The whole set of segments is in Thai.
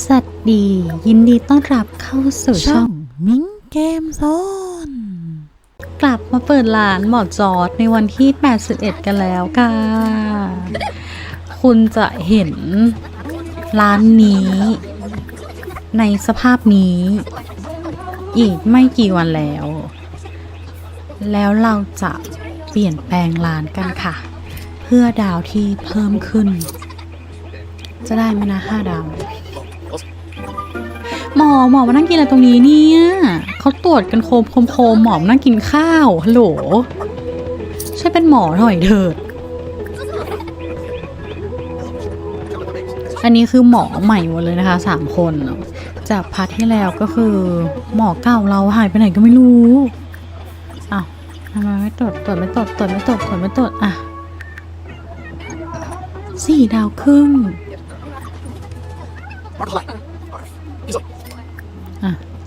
สวัสดียินดีต้อนรับเข้าสู่ช่ช่อองงมิงเกมโซนกลับมาเปิดร้านหมอจอดในวันที่ 81 กันแล้วค่ะ คุณจะเห็นร้านนี้ ในสภาพนี้ อีกไม่กี่วันแล้ว แล้วเราจะเปลี่ยนแปลงร้านกันค่ะ เพื่อดาวที่เพิ่มขึ้น จะได้ไหมนะห้าดาว หมอหมอมานั่งกินอะไรตรงนี้เนี่ยเขาตรวจกันโคมโคมโคมหมอมานั่งกินข้าวฮัลโหลช่วยเป็นหมอหน่อยเถิดอันนี้คือหมอใหม่หมดเลยนะคะสามคน จากพาร์ทที่แล้วก็คือ หมอเก่าเราหายไปไหนก็ไม่รู้อ้าวทำไมไม่ตรวจตรวจไม่ตรวจตรวจไม่ตรวจตรวจไม่ตรวจอะสี่ดาวครึ่ง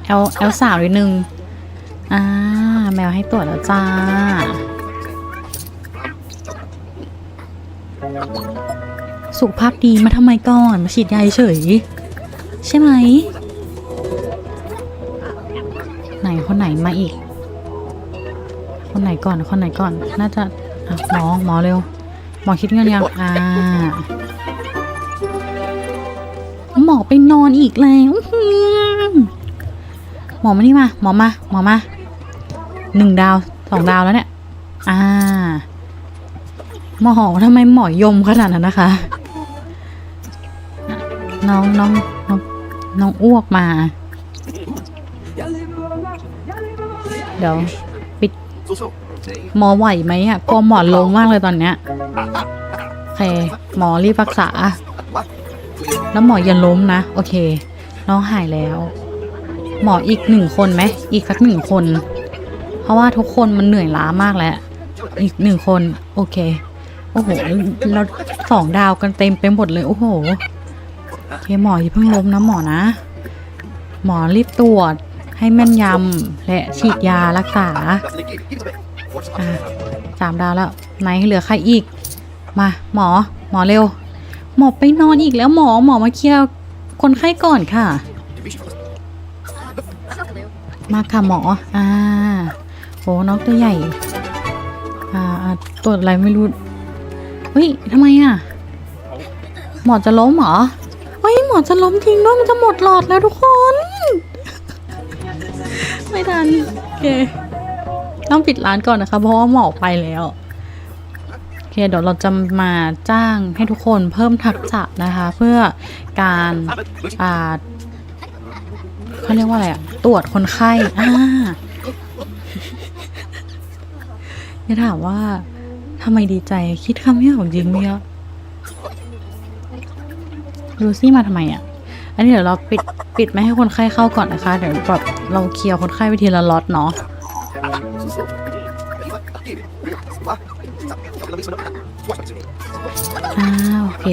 เอลเอลสาวนิดนึงอ่าแมวให้ตรวจแล้วจ้า สุขภาพดีมาทำไมก่อนมาฉีดยาเฉย ใช่ไหม ไหนคนไหนมาอีก คนไหนก่อนคนไหนก่อน น่าจะอะหมอหมอเร็ว หมอคิดเงินยัง อ่า หมอไปนอนอีกแล้ว มอมานี่มา หมอมา หมอมาหนึ่งดาวสองดาวแล้วเนี่ย อ่า หมอหอทำไมหมอยมขนาดนั้นนะคะ น้องน้องน้องน้องอ้วกมา เดี๋ยวปิด หมอไหวไหมอะกลัวหมอนลงมากเลยตอนเนี้ยโอเค หมอรีบรักษา แล้วหมออย่าล้มนะ โอเค น้องหายแล้ว หมออีกหนึ่งคนไหมอีกสักหนึ่งคน เพราะว่าทุกคนมันเหนื่อยล้ามากแล้ว อีกหนึ่งคน โอเค โอ้โหเราสองดาวกันเต็มไปหมดเลย โอ้โหโอเคหมออย่าเพิ่งล้มนะหมอนะ หมอรีบตรวจให้แม่นยำและฉีดยารักษาสามดาวแล้วไหนเหลือใครอีก มาหมอหมอเร็ว หมอไปนอนอีกแล้วหมอหมอมาเคลียร์คนไข้ก่อนค่ะ มาค่ะหมอ อ่าโอ้น้องตัวใหญ่ อ่าตรวจอะไรไม่รู้เฮ้ยทำไมอะ หมอจะล้มเหรอเฮ้ยหมอจะล้มจริงด้วยมันจะหมดหลอดแล้วทุกคน ไม่ทันโอเคต้องปิดร้านก่อนนะคะ เพราะว่าหมอไปแล้วโอเคเดี๋ยวเราจะมาจ้างให้ทุกคนเพิ่มทักษะนะคะ เพื่อการอ่า เขาเรียกว่าอะไรอะตรวจคนไข้อ่าจะถามว่าทำไมดีใจคิดคำไม่ออกจริงไหมอะดูซี่มาทำไมอะอันนี้เดี๋ยวเราปิดปิดไม่ให้คนไข้เข้าก่อนนะคะ เดี๋ยวแบบเราเคลียร์คนไข้ไปทีละล็อตเนาะอ่าโอเค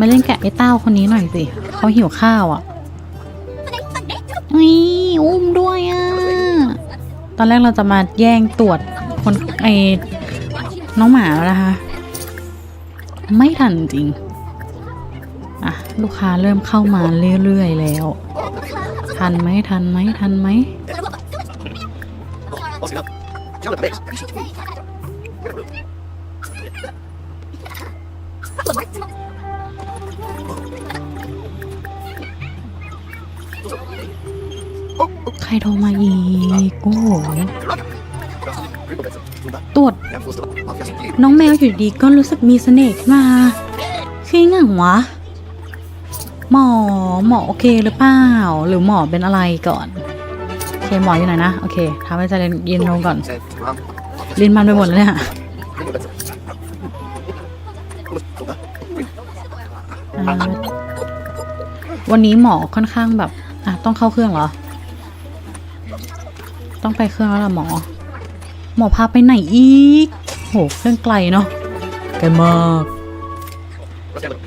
มาเล่นแกะไอ้เต้าคนนี้หน่อยสิเขาหิวข้าวอะ นี่อุ้มด้วยอะ ตอนแรกเราจะมาแย่งตรวจคนไอ้น้องหมาแล้วนะคะ ไม่ทันจริง อะ ลูกค้าเริ่มเข้ามาเรื่อยๆแล้ว ทันไหมทันไหมทันไหม รโทรมาอีกโอ้โหตรวจน้องแมวอยู่ดีก็รู้สึกมีเสน่ห์ขึ้นมาคือไงวะ หมอหมอโอเคหรือเปล่า หรือหมอเป็นอะไรก่อน โอเคหมออยู่ไหนนะ โอเคทำให้ใจเย็นลงก่อนลินมันไปหมดแล้วเนี่ยวันนี้หมอค่อนข้างแบบอะต้องเข้าเครื่องเหรอ ต้องไปเครื่องแล้วล่ะหมอ หมอพาไปไหนอีก โหเครื่องไกลเนาะไกลมาก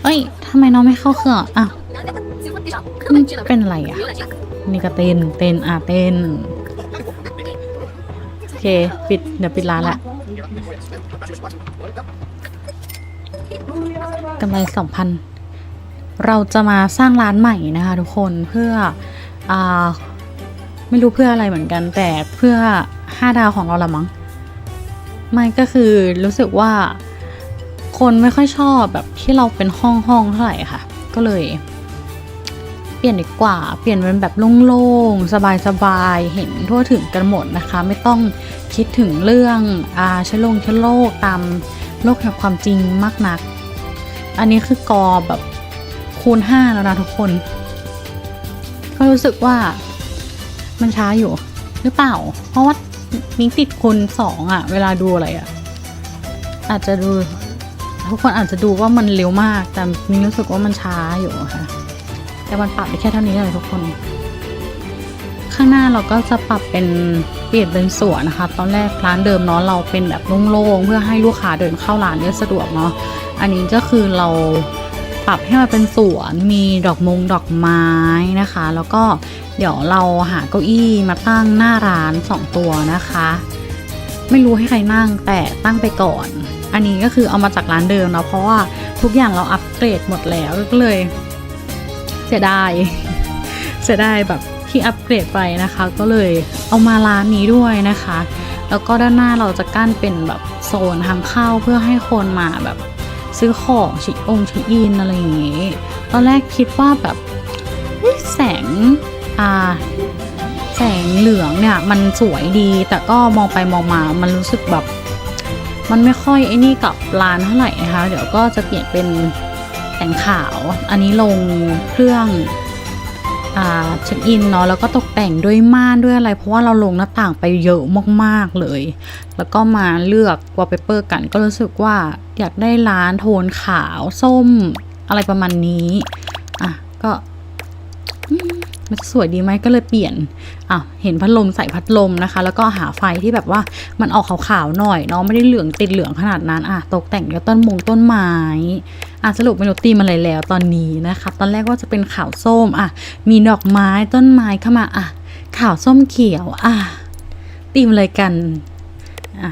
เอ้ยทำไมน้องไม่เข้าเครื่องอะอ้าวนี่เป็นอะไรอะ นี่ก็เต้นเต้นอะเต้นโอเค ปิดเดี๋ยวปิดร้านละกำไรสองพันเราจะมาสร้างร้านใหม่นะคะทุกคนเพื่ออา ไม่รู้เพื่ออะไรเหมือนกัน แต่เพื่อ 5 ดาวของเราละมั้งไม่ก็คือรู้สึกว่าคนไม่ค่อยชอบแบบที่เราเป็นห้องห้องเท่าไหร่ค่ะ ก็เลย เปลี่ยนดีกว่า เปลี่ยนเป็นแบบโล่งๆสบายๆเห็นทั่วถึงกันหมดนะคะ ไม่ต้องคิดถึงเรื่องอาชื้อโรคเชื้อโรคตามโลกแห่งความจริงมากนัก อันนี้คือกอแบบคูณ5แล้วนะทุกคน ก็รู้สึกว่า มันช้าอยู่ หรือเปล่า เพราะว่ามิ้งติดคูณสองอะเวลาดูอะไรอะอาจจะดูทุกคนอาจจะดูว่ามันเร็วมาก แต่มิ้งรู้สึกว่ามันช้าอยู่ค่ะ แต่มันปรับได้แค่เท่านี้เลยทุกคน ข้างหน้าเราก็จะปรับเป็นเปลี่ยนเป็นสวนนะคะ ตอนแรกร้านเดิมเนาะเราเป็นแบบโล่งๆเพื่อให้ลูกค้าเดินเข้าร้านได้สะดวกเนาะอันนี้ก็คือเรา ปรับให้มันเป็นสวนมีดอกมงดอกไม้นะคะ แล้วก็เดี๋ยวเราหาเก้าอี้มาตั้งหน้าร้าน 2 ตัวนะคะ ไม่รู้ให้ใครนั่งแต่ตั้งไปก่อน อันนี้ก็คือเอามาจากร้านเดิมเนาะเพราะว่าทุกอย่างเราอัปเกรดหมดแล้วก็เลย เสียดายเสียดายแบบที่อัปเกรดไปนะคะ ก็เลยเอามาร้านนี้ด้วยนะคะ แล้วก็ด้านหน้าเราจะกั้นเป็นแบบโซนทางเข้าเพื่อให้คนมาแบบ ซื้อของชิองชิอินอะไรอย่างงี้ ตอนแรกคิดว่าแบบเฮ้ยแสงอ่าแสงเหลืองเนี่ยมันสวยดี แต่ก็มองไปมองมา มันรู้สึกแบบ มันไม่ค่อยไอ้นี่กับร้านเท่าไหร่นะคะ เดี๋ยวก็จะเปลี่ยนเป็นแสงขาว อันนี้ลงเครื่อง เช็คอินเนาะแล้วก็ตกแต่งด้วยม่านด้วยอะไร เพราะว่าเราลงหน้าต่างไปเยอะมากๆเลย แล้วก็มาเลือกวอลเปเปอร์กันก็รู้สึกว่าอยากได้ร้านโทนขาวส้มอะไรประมาณนี้ อะ ก็ มันจะสวยดีไหมก็เลยเปลี่ยนอะเห็นพัดลมใส่พัดลมนะคะ แล้วก็หาไฟที่แบบว่ามันออกขาวๆหน่อยเนาะไม่ได้เหลืองติดเหลืองขนาดนั้นอะตกแต่งด้วยต้นมงต้นไม้อะสรุปไม่รู้ตีมอะไรแล้วตอนนี้นะคะ ตอนแรกว่าจะเป็นขาวส้มอะมีดอกไม้ต้นไม้เข้ามาอะขาวส้มเขียวอะตีมอะไรกันอะ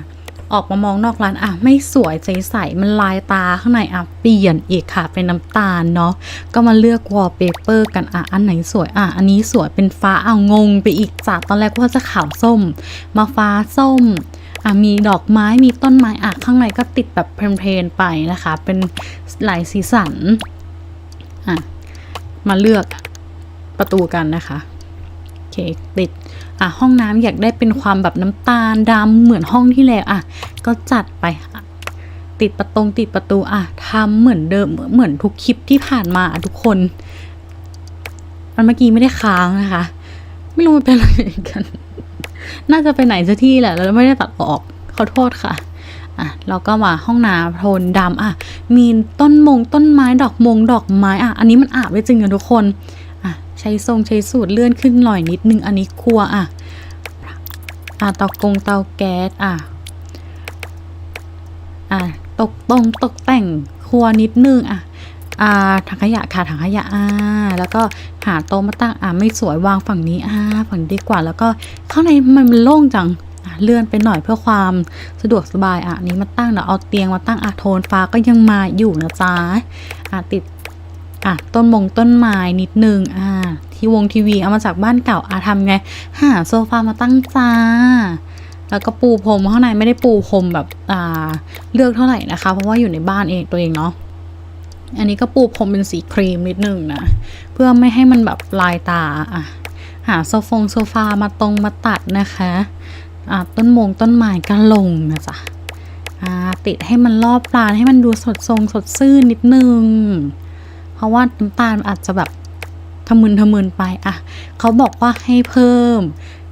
ออกมามองนอกร้านอะไม่สวยใสๆมันลายตาข้างในอะเปลี่ยนอีกค่ะเป็นน้ำตาลเนาะก็มาเลือกวอลเปเปอร์กันอะอันไหนสวยอะอันนี้สวยเป็นฟ้าเอางงไปอีกจากตอนแรกว่าจะขาวส้ม มาฟ้าส้มอะมีดอกไม้มีต้นไม้อะข้างในก็ติดแบบเพลนๆไปนะคะ เป็นหลายสีสันอะมาเลือกประตูกันนะคะ โอเคติด อะห้องน้ำอยากได้เป็นความแบบน้ำตาลดำเหมือนห้องที่แล้วอะก็จัดไปติดประตงติดประตูอะทำเหมือนเดิมเหมือนทุกคลิปที่ผ่านมาทุกคนมันเมื่อกี้ไม่ได้ค้างนะคะ ไม่รู้มันเป็นอะไรกัน น่าจะไปไหนสักที่แหละแล้วไม่ได้ตัดออกขอโทษค่ะอะเราก็มาห้องน้ำโทนดำอะ มีต้นมงต้นไม้ดอกมงดอกไม้อะ อันนี้มันอาบไว้จริงนะทุกคน ใช้ทรงใช้สูตรเลื่อนขึ้นหน่อยนิดนึง อันนี้ครัวอะอะเตากงเตาแก๊สอะอะตกตรงตกแต่งครัวนิดนึงอะอ่าถังขยะค่ะถังขยะอ่าแล้วก็หาโต๊ะมาตั้งอะไม่สวยวางฝั่งนี้อ่าฝั่งดีกว่าแล้วก็ข้างในมันมันโล่งจังเลื่อนไปหน่อยเพื่อความสะดวกสบายอะนี้มาตั้งเดี๋ยวเอาเตียงมาตั้งอะโทนฟ้าก็ยังมาอยู่นะจ๊ะอะติด อะต้นมงต้นไม้นิดนึงอ่าที่วงทีวีเอามาจากบ้านเก่าอะทำไงหาโซฟามาตั้งจ้าแล้วก็ปูพรมข้างในไม่ได้ปูพรมแบบอ่าเลือกเท่าไหร่นะคะ เพราะว่าอยู่ในบ้านเองตัวเองเนาะอันนี้ก็ปูพรมเป็นสีครีมนิดนึงนะเพื่อไม่ให้มันแบบลายตาอะหาโซฟงโซฟามาตรงมาตัดนะคะอ่าต้นมงต้นไม้ก็ลงนะจ๊ะอ่าติดให้มันรอบร้านให้มันดูสดทรงสดซื่นนิดนึง เพราะว่าน้ำตาลอาจจะแบบทะมึนทะมึนไปอะเขาบอกว่าให้เพิ่ม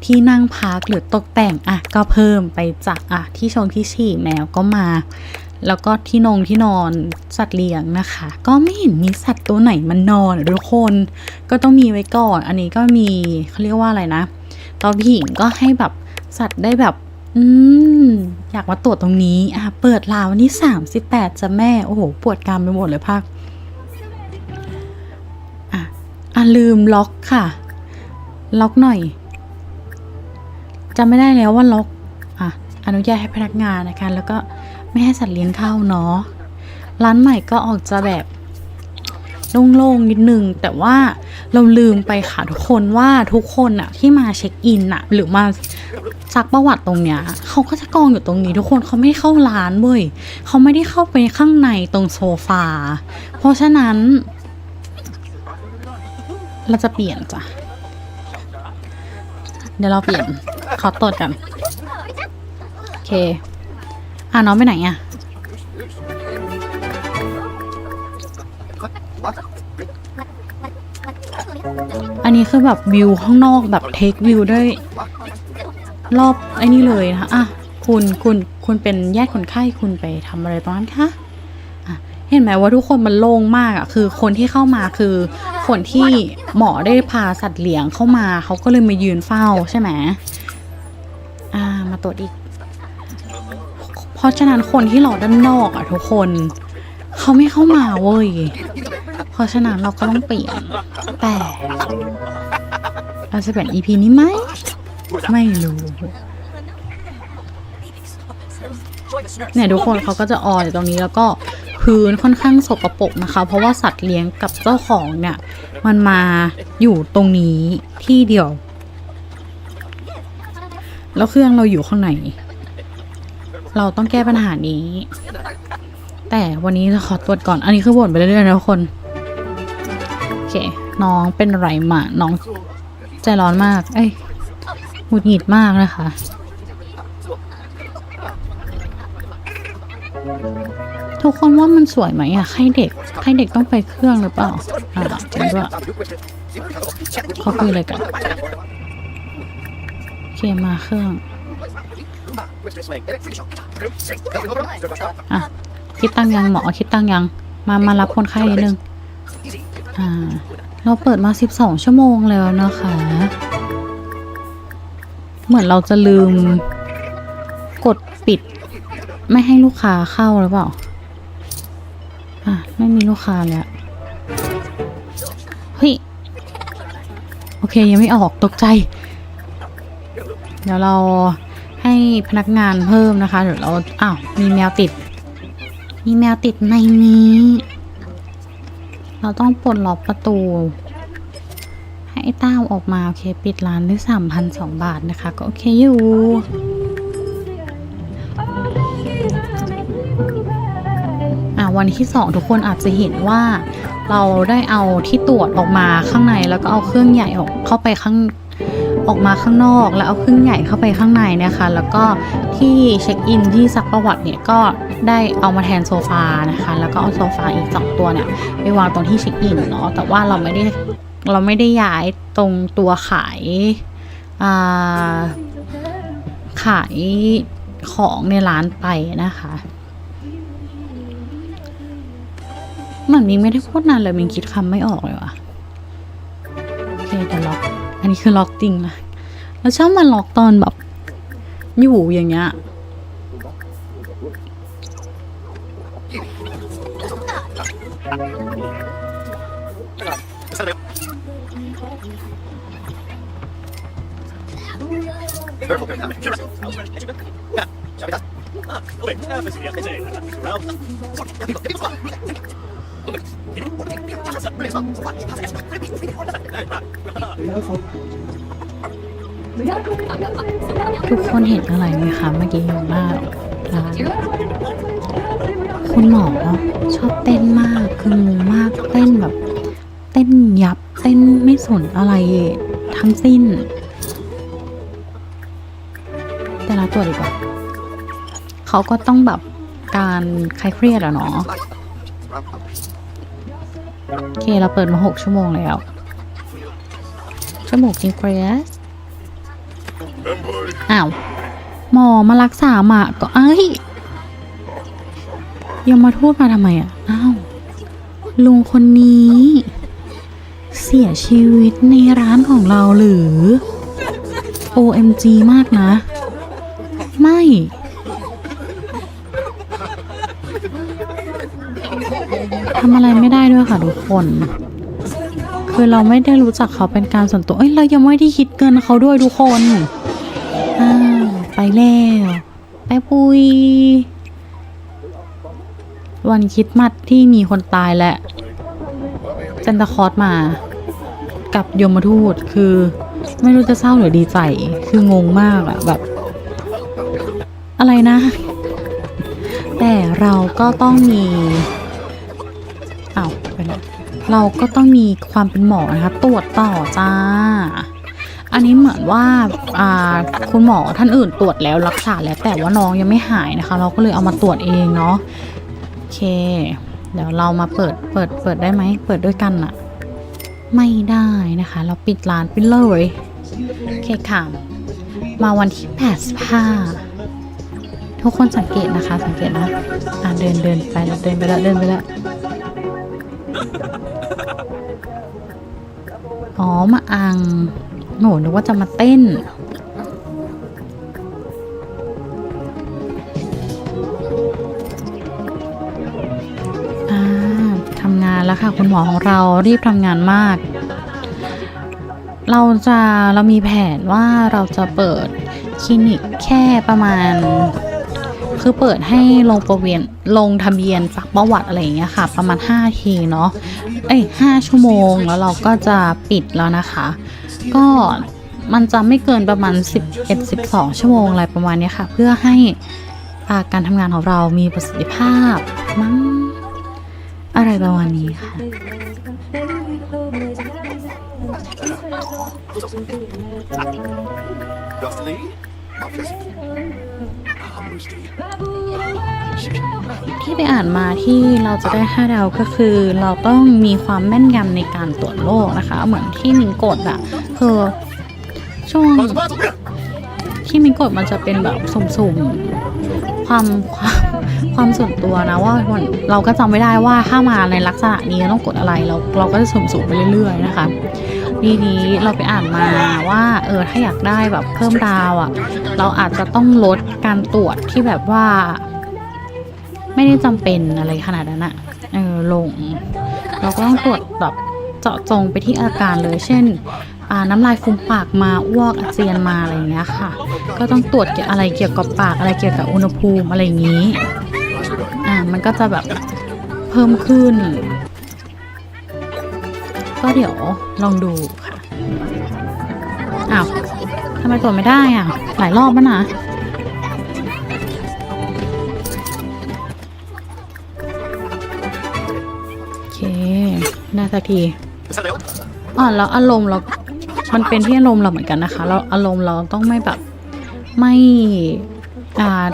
ที่นั่งพักหรือตกแต่งอะก็เพิ่มไปจากอะที่ชงที่ฉี่แมวก็มา แล้วก็ที่นงที่นอนสัตว์เลี้ยงนะคะ ก็ไม่เห็นมีสัตว์ตัวไหนมันนอนทุกคนก็ต้องมีไว้ก่อน อันนี้ก็มีเขาเรียกว่าอะไรนะเตาผิงก็ให้แบบสัตว์ได้แบบอืมอยากมาตรวจตรงนี้อะเปิดลาววันที่38จะแม่ โอ้โห ปวดกรามไปหมดเลยภาค อะลืมล็อกค่ะ ล็อกหน่อยจำไม่ได้แล้วว่าล็อกอะอนุญาตให้พนักงานนะคะ แล้วก็ไม่ให้สัตว์เลี้ยงเข้าเนาะร้านใหม่ก็ออกจะแบบโล่งๆนิดนึง แต่ว่าเราลืมไปค่ะทุกคนว่าทุกคนอะที่มาเช็คอินอะหรือมาซักประวัติตรงเนี้ยเขาก็จะกองอยู่ตรงนี้ ทุกคนเขาไม่ได้เข้าร้านเว้ยเขาไม่ได้เข้าไปข้างในตรงโซฟา เพราะฉะนั้น เราจะเปลี่ยนจ้ะ เดี๋ยวเราเปลี่ยนขอตรวจกันโอเค อะน้องไปไหนอะอันนี้คือแบบวิวข้างนอกแบบเทควิวด้วยรอบไอ้นี่เลยนะคะอะคุณคุณคุณเป็นแยกคนไข้คุณไปทำอะไรตรงนั้นคะ เห็นไหมว่าทุกคนมันโล่งมากอะคือคนที่เข้ามาคือ คนที่หมอได้พาสัตว์เลี้ยงเข้ามา เขาก็เลยมายืนเฝ้าใช่ไหมอ่ามาตรวจอีก เพราะฉะนั้นคนที่รอด้านนอกอะทุกคน เขาไม่เข้ามาเว้ย เพราะฉะนั้นเราก็ต้องเปลี่ยน แต่เราจะเปลี่ยน EP นี้ไหม ไม่รู้เนี่ยทุกคนเขาก็จะอออยู่ตรงนี้แล้วก็ พื้นค่อนข้างสกปรกนะคะ เพราะว่าสัตว์เลี้ยงกับเจ้าของเนี่ย มันมาอยู่ตรงนี้ที่เดียว แล้วเครื่องเราอยู่ข้างในเราต้องแก้ปัญหานี้ แต่วันนี้จะขอตรวจก่อน อันนี้คือบ่นไปเรื่อยๆนะทุกคน โอเค น้องเป็นไรมาน้องใจร้อนมาก เอ้ยหงุดหงิดมากนะคะ ทุกคนว่ามันสวยไหมอะใครเด็กใครเด็กต้องไปเครื่องหรือเปล่าอ่าจริงด้วยเขาคุยอะไรกันโอเคมาเครื่องอะคิดตั้งยังหมอคิดตั้งยัง มามารับคนไข้นิดนึงอ่าเราเปิดมา 12 ชั่วโมงแล้วนะคะ เหมือนเราจะลืม กดปิด ไม่ให้ลูกค้าเข้าหรือเปล่า อะ ไม่มีลูกค้าแล้วเฮ้ย โอเค ยังไม่ออกตกใจ เดี๋ยวเราให้พนักงานเพิ่มนะคะ เดี๋ยวเรา อ้าว มีแมวติด มีแมวติดในนี้ เราต้องปลดล็อกประตู ให้ไอ้ต้าออกมา โอเค ปิดร้านด้วยสามพันสองบาทนะคะ ก็โอเคอยู่ วันที่สองทุกคนอาจจะเห็นว่า เราได้เอาที่ตรวจออกมาข้างใน แล้วก็เอาเครื่องใหญ่ออกเข้าไปข้างออกมาข้างนอก แล้วเอาเครื่องใหญ่เข้าไปข้างในนะคะ แล้วก็ที่เช็คอินที่ซักประวัติเนี่ยก็ได้เอามาแทนโซฟานะคะ แล้วก็เอาโซฟาอีกสองตัวเนี่ยไปวางตรงที่เช็คอินเนาะแต่ว่าเราไม่ได้เราไม่ได้ย้ายตรงตัวขายอ่าขายของในร้านไปนะคะ เหมือนมิงไม่ได้พูดนานเลยมิงคิดคำไม่ออกเลยว่ะโอเคแต่ล็อก อันนี้คือล็อกจริงนะแล้วชอบมาล็อกตอนแบบ อยู่อย่างเงี้ย ทุกคนเห็นอะไรไหมคะเมื่อกี้อยู่หน้าร้านคุณหมอชอบเต้นมากคืองงมากเต้นแบบ เต้นยับเต้นไม่สนอะไรทั้งสิ้น แต่ละตัวดีกว่าเขาก็ต้องแบบการคลายเครียดอะเนาะ โอเค เราเปิดมาหกชั่วโมงแล้วจมูกนิวเคลียสอ้าว หมอมารักษาหมาก็เอ้ยยังมาพูดมาทำไมอะ อ้าว ลุงคนนี้ เสียชีวิตในร้านของเราหรือ OMG มากนะ ไม่ ทำอะไรไม่ได้ด้วยค่ะทุกคน คือเราไม่ได้รู้จักเขาเป็นการส่วนตัว เอ้ยเรายังไม่ได้คิดเงินเขาด้วยทุกคนอ้าไปแล้ว ไปปุย วันคิดมัดที่มีคนตายแหละซนตาคลอสมา กับยมทูตคือ ไม่รู้จะเศร้าหรือดีใจ คืองงมากอะแบบ อะไรนะ แต่เราก็ต้องมี เราก็ต้องมีความเป็นหมอนะคะ ตรวจต่อจ้า อันนี้เหมือนว่าาคุณหมอท่านอื่นตรวจแล้วรักษาแล้วแต่ว่าน้องยังไม่หายนะคะ เราก็เลยเอามาตรวจเองเนาะโอเค เดี๋ยวเรามาเปิดเปิดเปิดได้ไหมเปิดด้วยกันอะไม่ได้นะคะ เราปิดร้านไปเลยโอเคค่ะมาวันที่85ทุกคนสังเกตนะคะ สังเกตนะอ่าเดินเดินไปแล้วเดินไปแล้วเดินไปแล้ว อ๋อ มาอัง หนูนึกว่าจะมาเต้น อ่าทำงานแล้วค่ะ คุณหมอของเรารีบทำงานมาก เราจะเรามีแผนว่าเราจะเปิดคลินิกแค่ประมาณ คือเปิดให้ลงประเวียนลงทะเบียนฝากประวัติอะไรอย่างเงี้ยค่ะ ประมาณ5ทีเนาะเอ้ย5ชั่วโมงแล้วเราก็จะปิดแล้วนะคะ ก็มันจะไม่เกินประมาณ 11 12 ชั่วโมงอะไรประมาณนี้ค่ะ เพื่อให้าการทำงานของเรามีประสิทธิภาพมั้งอะไรประมาณนี้ค่ะ ที่ไปอ่านมาที่เราจะได้ห้าดาวก็คือ เราต้องมีความแม่นยำในการตรวจโรคนะคะ เหมือนที่มิงกดอะคือช่วงที่มิงกดมันจะเป็นแบบสุ่มๆความความความส่วนตัวนะว่าเราก็จำไม่ได้ว่าถ้ามาในลักษณะนี้ต้องกดอะไรเราเราก็จะสุ่มๆไปเรื่อยๆนะคะ ทีนี้เราไปอ่านมาว่า เออถ้าอยากได้แบบเพิ่มดาวอะเราอาจจะต้องลดการตรวจที่แบบว่า ไม่ได้จำเป็นอะไรขนาดนั้นอะเออลง เราก็ต้องตรวจแบบเจาะจงไปที่อาการเลย เช่นน้ำลายฟูมปากมาอ้วกอาเจียนมาอะไรอย่างเงี้ยค่ะ ก็ต้องตรวจเกี่ยวอะไรเกี่ยวกับปากอะไรเกี่ยวกับอุณหภูมิอะไรอย่างนี้ อ่ามันก็จะแบบเพิ่มขึ้น ก็เดี๋ยวลองดูค่ะอ้าวทำไมตรวไม่ได้อะ หลายรอบแล้วนะโอเคได้สักทีอ่าแล้วอารมณ์เรามันเป็นที่อารมณ์เราเหมือนกันนะคะ เราอารมณ์เราต้องไม่แบบไม่อ่า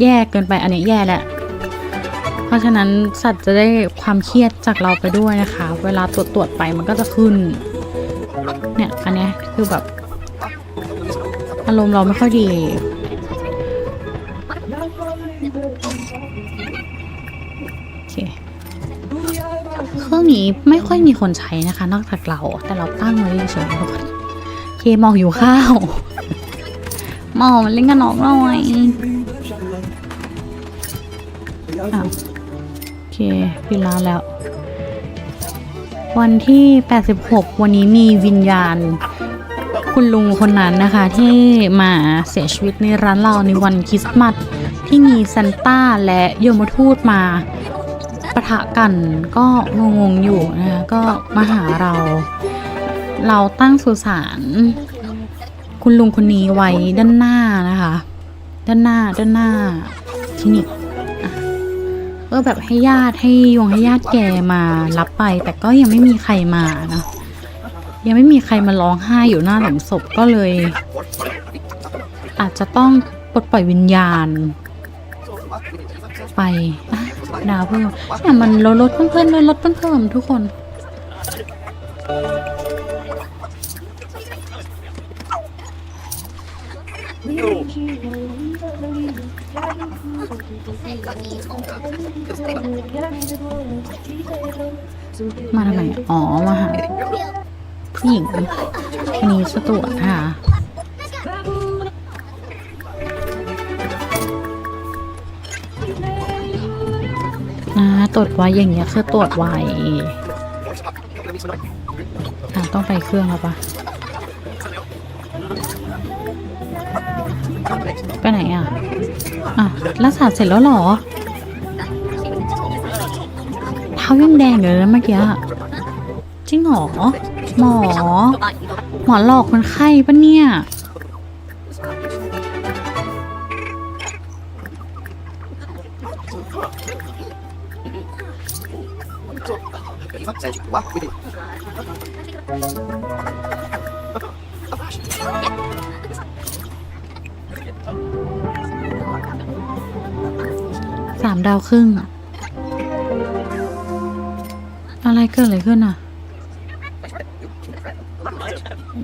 แย่เกินไปอันนี้แย่แหละ ราะฉะนั้นสัตว์จะได้ความเครียดจากเราไปด้วยนะคะ เวลาตรวจตรวจไปมันก็จะขึ้น เนี่ยอันนี้คือแบบอารมณ์เราไม่ค่อยดี โอเคเครื่องนี้ไม่ค่อยมีคนใช้นะคะ นอกจากเรา แต่เราตั้งไว้เฉยๆทุกคนเคมอกอยู่ข้าวมองมันเล่นกับน้องหน่อยอ้าว ปิดร้านแล้ว วันที่ 86 วันนี้มีวิญญาณ คุณลุงคนนั้นนะคะ ที่มาเสียชีวิตในร้านเราในวันคริสต์มาสที่มีซานต้าและโยมทูตมาปะทะกันก็งงๆอยู่นะคะก็มาหาเรา เราตั้งสุสานคุณลุงคนนี้ไว้ด้านหน้านะคะ ด้านหน้าด้านหน้าคลินิกอ่ ก็แบบให้ญาติให้ยงให้ญาติแกมารับไป แต่ก็ยังไม่มีใครมานะยังไม่มีใครมาร้องไห้อยู่หน้าหลุมศพก็เลย อาจจะต้องปลดปล่อยวิญญาณ ไปดาวเพิ่มเนี่ยมันลดลดเพิ่มเพิ่มลดลดเพิ่มเพิ่มทุกคน มาทำไม อ๋อ มาหาผู้หญิงนี้สตรวจค่ะอ่าตรวจไวอย่างเงี้ยคือตรวจไวอ่าต้องไปเครื่องแล้วปะไปไหนอะ อะรักษาเสร็จแล้วหรอเท้ายังแดงอยู่เลยนะเมื่อกี้จริงหรอหมอ หมอหลอกคนไข้ปะเนี่ยาวครึ่งอะอะไรเกิดอะไรขึ้นอะ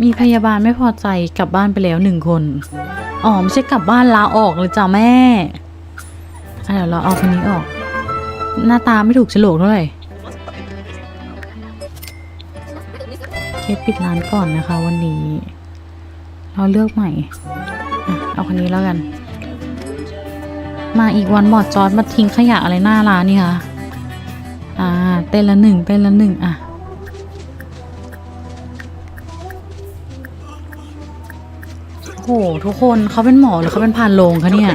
มีพยาบาลไม่พอใจกลับบ้านไปแล้วหนึ่งคน อ๋อไม่ใช่กลับบ้านลาออกเลยจ้ะแม่เดี๋ยวเราเอาคนนี้ออก หน้าตาไม่ถูกฉลกเท่าไหร่ เคสปิดร้านก่อนนะคะวันนี้ เราเลือกใหม่อเอาคนนี้แล้วกัน มาอีกวันบอดจอดมาทิ้งขยะอะไรหน้าร้านนี่คะอ่าเต้นละหนึ่งเต้นละหนึ่งอะโหทุกคนเขาเป็นหมอหรือเขาเป็นพานโรงคะเนี่ย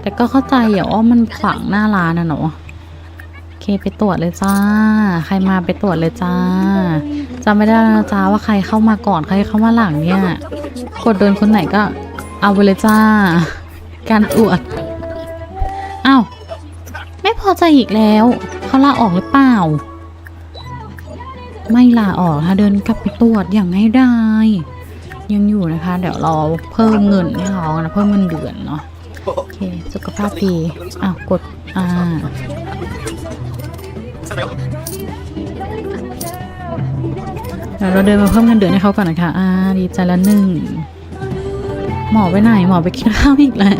แต่ก็เข้าใจอะว่ามันขวางหน้าร้านนะเนาะโอเคไปตรวจเลยจ้า ใครมาไปตรวจเลยจ้าจำไม่ได้แล้วนะจ้าว่าใครเข้ามาก่อนใครเข้ามาหลังเนี่ย กดโดนคนไหนก็เอาไปเลยจ้า การตรวจอ้าวไม่พอใจอีกแล้ว เขาลาออกหรือเปล่า ไม่ลาออกค่ะเดินกลับไปตรวจอย่างให้ได้ ยังอยู่นะคะ เดี๋ยวเราเพิ่มเงินให้เขานะเพิ่มเงินเดือนเนาะโอเค สุขภาพดีอ้าวกดอ่าเดี๋ยวเราเดินมาเพิ่มเงินเดือนให้เขาก่อนนะคะ อ่า ดีใจละหนึ่ง หมอไปไหนหมอไปกินข้าวอีกแล้ว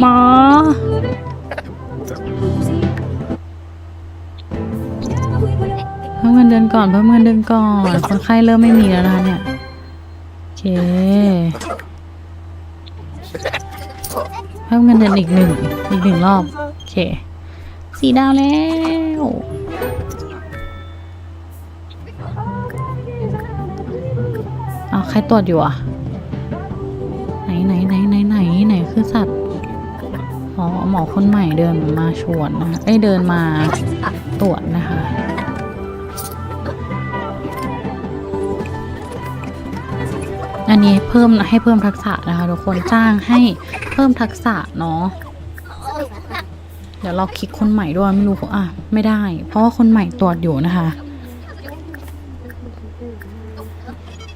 หมอ เพิ่มเงินเดือนก่อนเพิ่มเงินเดือนก่อน คนไข้เริ่มไม่มีแล้วนะคะเนี่ยโอเคเพิ่มเงินเดือนอีกหนึ่งอีกหนึ่งรอบโอเคสี่ดาวแล้ว ใครตรวจอยู่อะ ไหนไหนไหนไหนไหนไหนคือสัตว์อ๋อหมอคนใหม่เดินมาชวนนะคะเอ้เดินมาตรวจนะคะอันนี้เพิ่มให้เพิ่มทักษะนะคะทุกคนจ้างให้เพิ่มทักษะเนาะเดี๋ยวเราคลิกคนใหม่ด้วยไม่รู้อะไม่ได้ เพราะว่าคนใหม่ตรวจอยู่นะคะ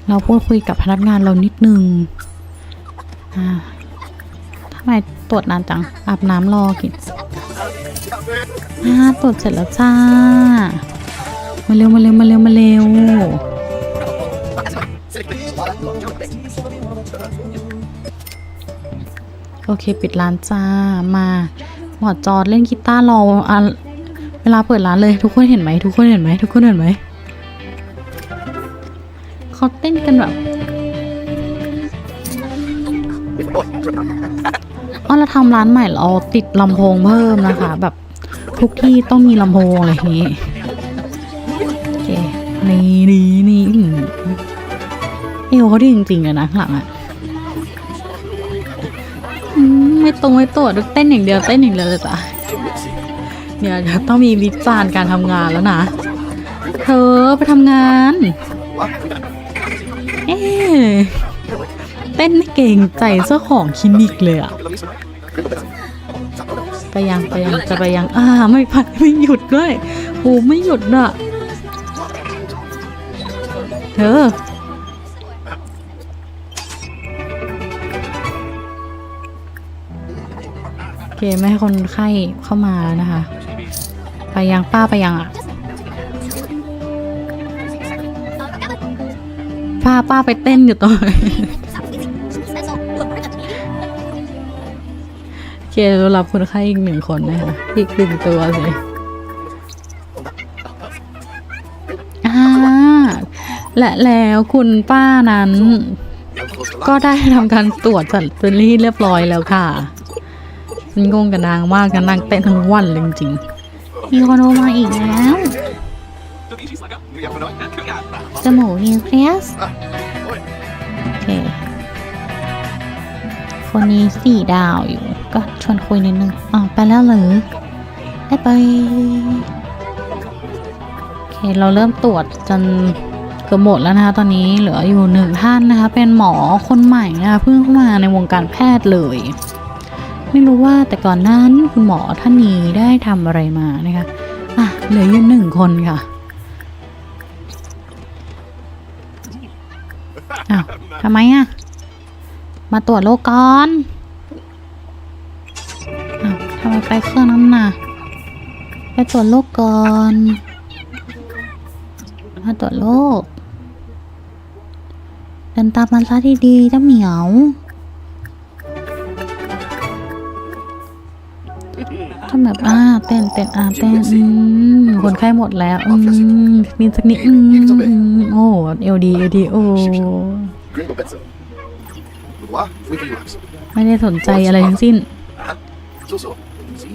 เราพูดคุยกับพนักงานเรานิดนึงอ่าทำไมตรวจนานจัง อาบน้ำรอกินอ่าตรวจเสร็จแล้วจ้า มาเร็วมาเร็วมาเร็วมาเร็วโอเค ปิดร้านจ้า มาหมอจอดเล่นกีตาร์รอเวลาเปิดร้านเลย ทุกคนเห็นไหมทุกคนเห็นไหมทุกคนเห็นไหม เขาเต้นกันแบบอ๋อเราทำร้านใหม่เราติดลำโพงเพิ่มนะคะ แบบทุกที่ต้องมีลำโพงอะไรอย่างนี้โอเคนี่นี่นี่อืมเอวเขาดีจริงๆเลยนะข้างหลังอะอืมไม่ตรงไม่ตัวดูเต้นอย่างเดียวเต้นอย่างเดียวเลยจ้ะเดี๋ยวเดี๋ยวต้องมีวิจารณ์การทำงานแล้วนะ เธอไปทำงาน เต้นไม่เก่งใจเจ้าของคลินิกเลยอะไปยังไปยังจะไปยังอ่าไม่พักไม่หยุดด้วยโอ้ไม่หยุดอะเธอโอเคไม่ให้คนไข้เข้ามาแล้วนะคะ ไปยังป้าไปยังอะ ป้าป้าไปเต้นอยู่ตรงไหนเคเรารับคนไข้อีกหนึ่งคนนะคะอีกหนึ่งตัวสิอ่าและแล้วคุณป้านั้น ก็ได้ทำการตรวจจัดเป็นที่เรียบร้อยแล้วค่ะฉันงงกับนางมากนะนางเต้นทั้งวันเลยจริงๆมีคนโทรมาอีกแล้ว จมูกนิวเคลียสโอเค คนนี้สี่ดาวอยู่ ก็ชวนคุยนิดนึงอ๋อไปแล้วหรือไปไปเค เราเริ่มตรวจจนเกือบหมดแล้วนะคะ ตอนนี้เหลืออยู่หนึ่งท่านนะคะ เป็นหมอคนใหม่นะคะ เพิ่งเข้ามาในวงการแพทย์เลย ไม่รู้ว่าแต่ก่อนนั้นคุณหมอท่านนี้ได้ทำอะไรมานะคะ อะ เหลืออยู่หนึ่งคนค่ะำไมอะมาตรวจโรคก่อนอ้าวทำไมไปเครื่องนั้นน่ะ ไปตรวจโรคก่อน มาตรวจโรคเดินตามมันซะดีๆเจ้าเหมียวทำแบบอ่าเต้นเต้นอ่าเต้นอืมคนไข้หมดแล้ว อืมมีสักนิดอืมโอ้เอลดีเอลดีโอ้ Gringo Benson. What? With relax. ไม่ได้สนใจอะไรทั้งสิ้น So so. See.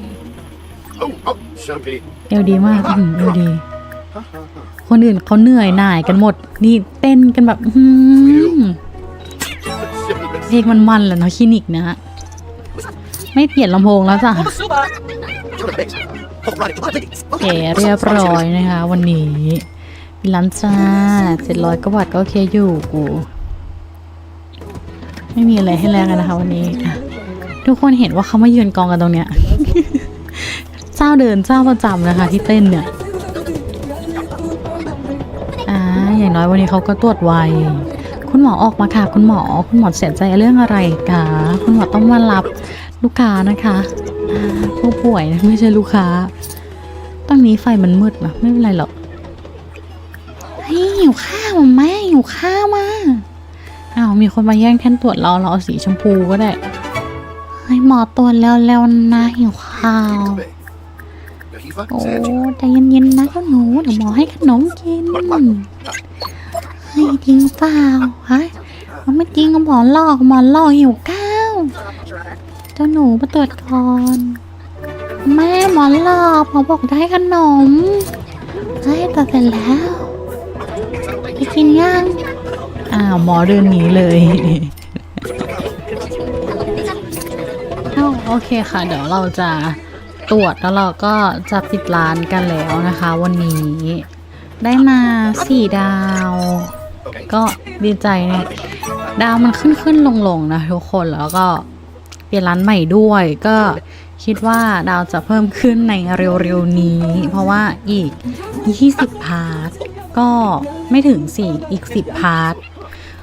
Oh, oh, champagne. เอลดีมากอืมเอลดีคนอื่นเขาเหนื่อยหน่ายกันหมด นี่เต้นกันแบบอืม Champagne เพลงมันมันๆแหละเนาะคลินิกนะฮะ ไม่เปลี่ยนลำโพงแล้วจ้ะโอเคเรียบร้อยนะคะ วันนี้ร้านจ้าเจ็ดร้อยกว่าบาทก็โอเคอยู่กู ไม่มีอะไรให้แลกกันนะคะวันนี้ ทุกคนเห็นว่าเขามายืนกองกันตรงเนี้ย เจ้าเดินเจ้าประจำนะคะที่เต้นเนี่ยอ่าอย่างน้อยวันนี้เขาก็ตรวจไวคุณหมอออกมาค่ะ คุณหมอคุณหมอเสียใจเรื่องอะไรคะคุณหมอต้องมารับลูกค้านะคะผู้ป่วยนะไม่ใช่ลูกค้าตรงนี้ไฟมันมืดนะไม่เป็นไรหรอกเฮ้ยหิวข้าวอะแม่หิวข้าวมา อ้าวมีคนมาแย่งแท่นตรวจเราเราเอาสีชมพูก็ได้ให้หมอตรวจแล้วแล้วๆนะหิวข้าวโอ้ใจเย็นๆนะเจ้าหนูเดี๋ยวหมอให้ขนมกินเฮ้จริงเปล่าฮะมันไม่จริงก็หมอหลอกหมอหลอกหิวข้าวเจ้าหนูมาตรวจก่อนแม่หมอหลอกหมอบอกได้ขนมเฮ้ยแต่เสร็จแล้วไปกินยัง อ้าวหมอเดินหนีเลยเอ้าโอเคค่ะ เดี๋ยวเราจะตรวจแล้วเราก็จะปิดร้านกันแล้วนะคะ วันนี้ ได้มาสี่ดาว ก็ดีใจเนี่ยดาวมันขึ้นขึ้นลงลงนะทุกคนแล้วก็เปลี่ยนร้านใหม่ด้วย ก็คิดว่าดาวจะเพิ่มขึ้นในเร็วๆนี้ เพราะว่าอีก 20 พาร์ท ก็ไม่ถึงสี่อีก 10 พาร์ท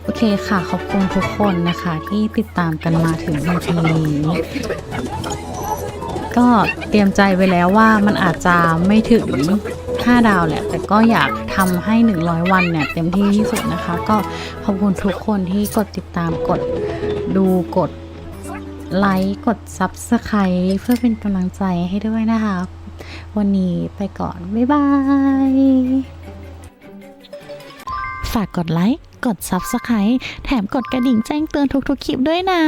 โอเคค่ะ ขอบคุณทุกคนนะคะที่ติดตามกันมาถึงนาทีนี้ ก็เตรียมใจไว้แล้วว่ามันอาจจะไม่ถึง 5 ดาวแหละ แต่ก็อยากทำให้ 100 วันเนี่ย เต็มที่ที่สุดนะคะ ก็ขอบคุณทุกคนที่กดติดตามกดดูกดไลค์กด Subscribe เพื่อเป็นกำลังใจให้ด้วยนะคะ วันนี้ไปก่อน บ๊ายบาย ฝากกดไลค์ กด Subscribe แถมกดกระดิ่งแจ้งเตือนทุกๆคลิปด้วยนะ